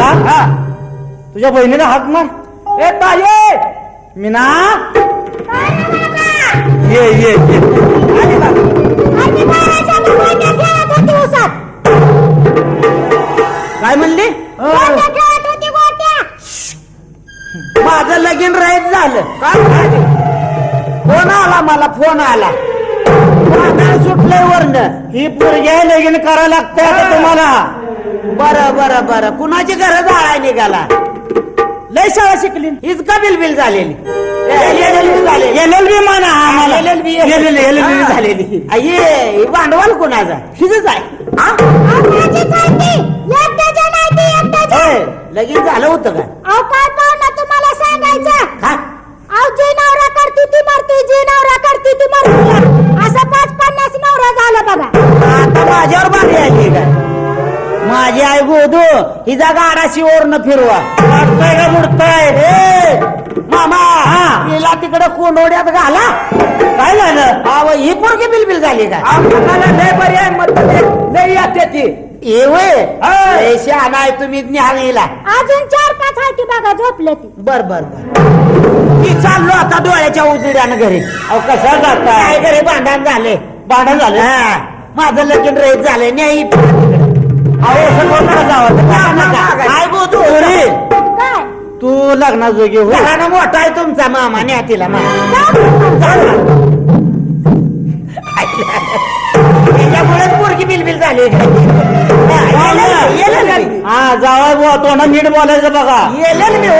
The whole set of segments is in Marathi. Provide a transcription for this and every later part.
हा. तुझ्या बहिणीला हाक मार. ए ताये मीना. ये ये ये. आली बा. काय म्हणली? माझं लगीन राहीत झालं. काय झालं? फोन आला मला फोन आला. वादळ सुटलंय वरन. ही पोरगी लगीन करायला लागतंय आता तुम्हाला. बरं बरं बरं. कुणाची घर जाळाय निघाला? लय शाळा शिकली. हीच का बिलबिल झालेली. एल एल बी म्हणा आम्हाला. LLB. L L B. झालेली. अये हे भांडवल कुणाचा? हिजच आहे. हा? लगीन झालं होतं का? तुम्हाला सांगायचं? हा? अहो जे नवरा करते ती मरते जे नवरा करते ती मरते. असं पाच पन्नास नवरा झालं बघा. आता माझ्यावर बारी आली का? माझी आई गोदू हिचा गाडा शिवरनं फिरवा. वाटतंय का बुडतंय? ए, मामा हा. हिला तिकडे कोंडोड्यात घाला. काय झालं अव ही पोरगी बिलबिल झाली का? लय पर्याय लय येते ती. हा. आहे तुम्ही न्याहाळीला अजून चार पाच आहे ती बघा झोपले ती. बर बर बर. मी चाललो आता डोळ्याच्या उजड्यानं घरी. अहो कशा काय जाताय घरी भांडण झाले? भांडण झालं? हा, माझं लगीन रहित झालंय. न्यायी अहो कोण नका. जावं काय गोदू पोरी, काय? तू लग्नाजोगी हो घरानं मोठा आहे तुमचा मामा न्या तिला मामा पोरगी बिलबिल झाली. हा जावा बुवा तोंडा नीट बोलायचं बघा. येलेल मी हो.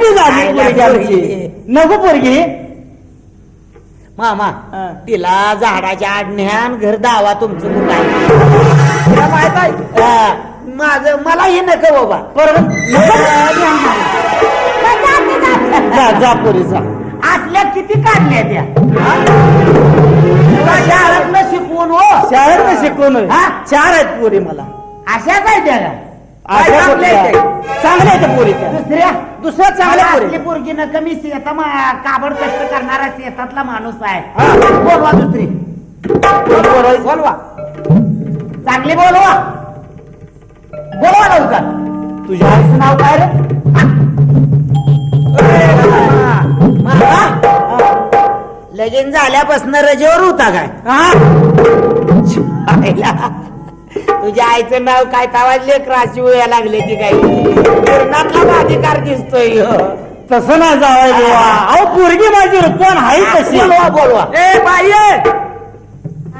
मी झाली पोरगी आमची. नको पोरगी. मामा हा. तिला झाडाच्या आडण्यान घर दावा तुमचं कुठं आहे. माहीत आहे माझं मला हे नको बाबा. बरोबर? जा जा पोरी जा. असल्या किती काढल्या त्या? शाळेतनं शिकवून हो. शाळेत शिकवून हा? चार आहेत पोरी मला. अशाच आहे त्या का? अशा चांगल्या? आहेत त्या? चांगल्या आहेत पोरी त्या दुसऱ्या? दुसऱ्या चांगल्या पोरी. असली पोरगी न कमी शेता काबड कष्ट करणारा शेतातला माणूस आहे. हा. बोलवा दुसरी. बोलवा चांगली बोलवा. बोलवा लवकर. तुझ्या आईचं नाव काय रे? लगीन झाल्यापासून रजेवर होता काय? हा? आईला. तुझ्या आईचं नाव काय? तावाज लेकराची वेळा लागले की काय? गिरणातला अधिकार दिसतोय. ह्यो. तसं नाही जावाय बुवा अहो पोरगी माझी पण आहे तशी. बोलवा बोलवा. ए बाई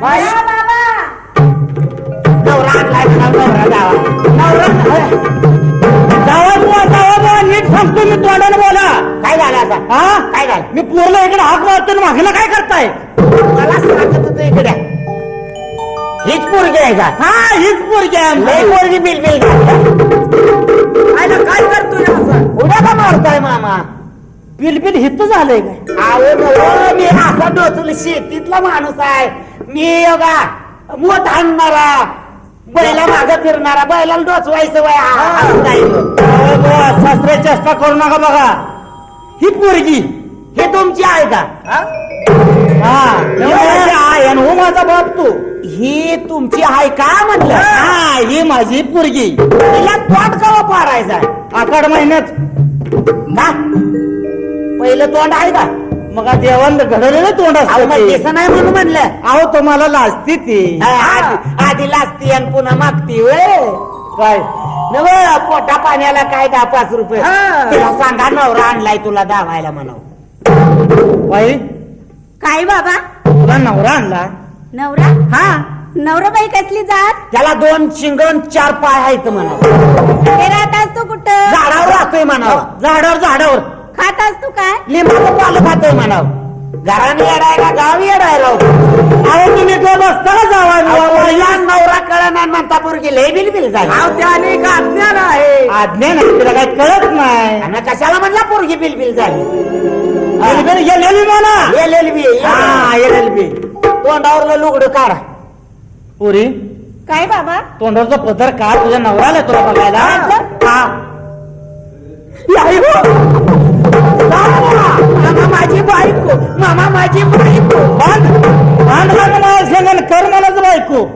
बाई. नवरा आणलाय म्हणा, नवरा जावा. नवरा जावा बुवा जावा बुवा नीट सांगतो मी तोंडाने बोला. काय झालं आता? हा? काय झालं? मी पोरला इकडे हाक मारतो आणि मागला काय करताय? मला सांगत होतं इकडे. हीच पोरगी आहे का? हा हीच पोरगी आहे लय आमची. पोरगी बिल बिल काय करतोय असं? उद्या का मारताय मामा? बिलबिल हित झालंय काय? मी असा डोचूल शेतीतला माणूस आहे. मी योगा मोठ आणणारा बैला माग फिरणारा बैलाला डोचवायचं वय अहो बुवा, सासरे चेष्टा करू नका बघा. ही पोरगी हे तुमची आहे का? हा? ही आई आणि हो माझा बाप तू. ही तुमची आहे का म्हणलं? हा ही माझी पोरगी. तिला तोंड कवा पारायचा आखाड महिन्यात. का पहिलं तोंड आहे का? मग देवान घडवलेलं तोंड मग दिसं नाही म्हणून म्हणलं. अहो तुम्हाला लाजती ती. आधी आधी लाजती आणि पुन्हा मागती वय काय? नव पोटा पाण्याला काय दहा पाच रुपये? हा. तिला सांगा नवरा आणलाय तुला दावायला म्हणाव. बाई. काय बाबा? तुला नवरा आणला? नवरा? हा. नवरा बाई कसली जात? त्याला दोन शिंगण चार पाय आहेत राहत असतो कुठं? झाडावर राहतोय म्हणाव. झाडावर झाडावर. खात असतो काय? लिंबाचं पालं खातोय म्हणाव. घराने येडाय का गाव येडाय राव अहो तुम्ही तो बसताना जावा पहिला नवरा कळणार म्हणता पोरगी लय बिल बिल झाली त्याने का अज्ञान आहे. आज्ञा नाही तिला काही कळत नाही. आणि कशाला म्हणला पोरगी बिल बिल झाली बिलबिल गेलेली म्हणा. एल एल बी हा एल एल बी तोंडावरलं लुगडं काढा. पुरी काय बाबा? तोंडावरचा पदर का तुझ्या नवऱ्याला तुला बघायला. हा. आई हो. मामा माझी बायको मामा माझी बायको. बांध कर मलाच बायको.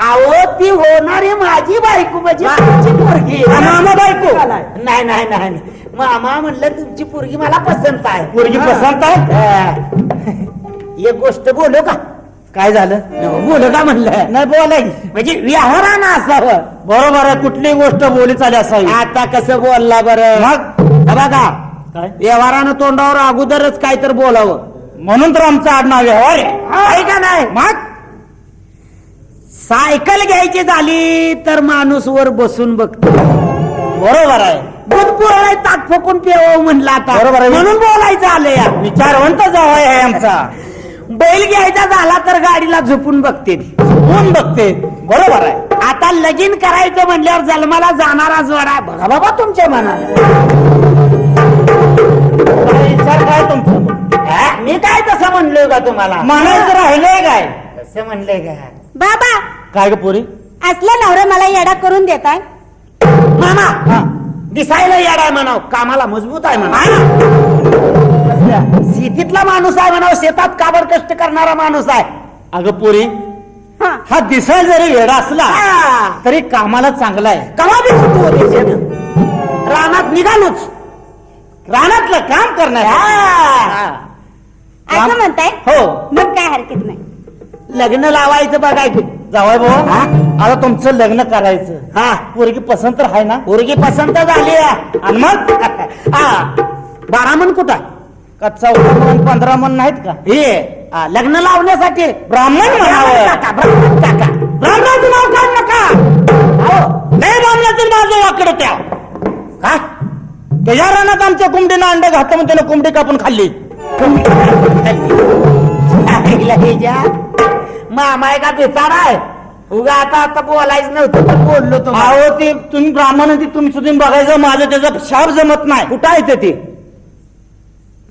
अहो ती होणारी माझी बायको म्हणजे माझी पोरगी. हा, मामा बायको. नाही नाही नाही. नाही. मामा म्हणलं तुमची पोरगी मला पसंत आहे. पोरगी पसंत आहे? आहे एक गोष्ट बोलू का? काय झालं? बोलू का म्हणलं? नाही बोलाय. म्हणजे व्यवहारानं असावं. बरोबर आहे कुठली गोष्ट बोली चाली असावी? आता कसं बोलला बरं? मग? बघा. काय? व्यवहारानं तोंडावर अगोदरच काय तर बोलावं. म्हणून तर आमचं आडनाव व्यवहार आहे. का नाही? मग? सायकल घ्यायची झाली तर माणूस वर बसून बघतो. बरोबर आहे. दूध पुरवलाय ताट फुकून पेव म्हणला आता. बरोबर आहे. म्हणून बोलायचं आलं या विचारवंत जावाय आहे आमचा. बैल घ्यायचा झाला तर गाडीला झोपून बघते ती. कोण बघते. बरोबर आहे. आता लगीन करायचं म्हणल्यावर जन्माला जाणारा जोडा बघा बाबा तुमच्या मनाला काय विचार काय तुमचा? हा? मी काय तसं म्हणलोय का तुम्हाला? म्हणायचं राहिलंय काय? तसं म्हणलंय का? बाबा! काय ग पोरी? असला नवरा मला येडा करून देताय मामा! हा. दिसायला येड आहे म्हणाव. कामाला मजबूत आहे म्हणा शेतीतला माणूस आहे म्हणाव शेतात काबर कष्ट करणारा माणूस आहे. अगं पोरी हा. दिसायला जरी वेडा असला. तरी कामाला चांगला आहे. कवा बी होतो. रानात निघालोच. रानातलं काम करणार हा. असं म्हणताय? हो. मग काय हरकत नाही. लग्न लावायचं बघायचं जावाय? भाऊ. आता तुमचं लग्न करायचं. हा. पोरगी पसंत तर आहे ना? पोरगी पसंत झाली. आणि मग? हा. बारा मन कुठं? का चौदा मन पंधरा मन नाहीत का? हे हा, लग्न लावण्यासाठी ब्राह्मण म्हणावं. टाका ब्राह्मण टाका ब्राह्मणाचं नाव काढ नका हो. नाही ब्राह्मणाचं माझं वाकड त्या. का? त्याच्या रानात आमच्या कोंबडीनं अंड घातलं म्हणून त्यानं कोंबडी कापून खाल्ली. आईला हे ज्या मामा आहे का बेचारा आहे. उगा आता आता बोलायचं नव्हतं पण बोललो तुम्हाला अहो ते तुम्ही ब्राह्मण आहे, ते तुम्ही सुद्धा बघायचं माझं त्याचा शाप जमत नाही. कुठं आहे ते ते?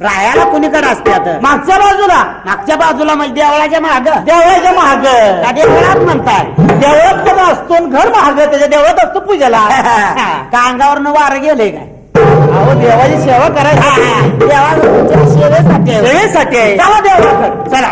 राहायला कुणीकडे असते आता? मागच्या बाजूला. मागच्या बाजूला म्हणजे देवळाच्या माग? देवळाच्या महाग देवळात म्हणताय. देवळात पण असतो आणि घर महाग त्याच्या देवळात असतो पूजेला. कांगावरनं वार गेले काय? अहो देवाची सेवा करायची. देवा सेवेसाठी आहे. सेवेसाठी आहे. चला देवळाकडे. चला.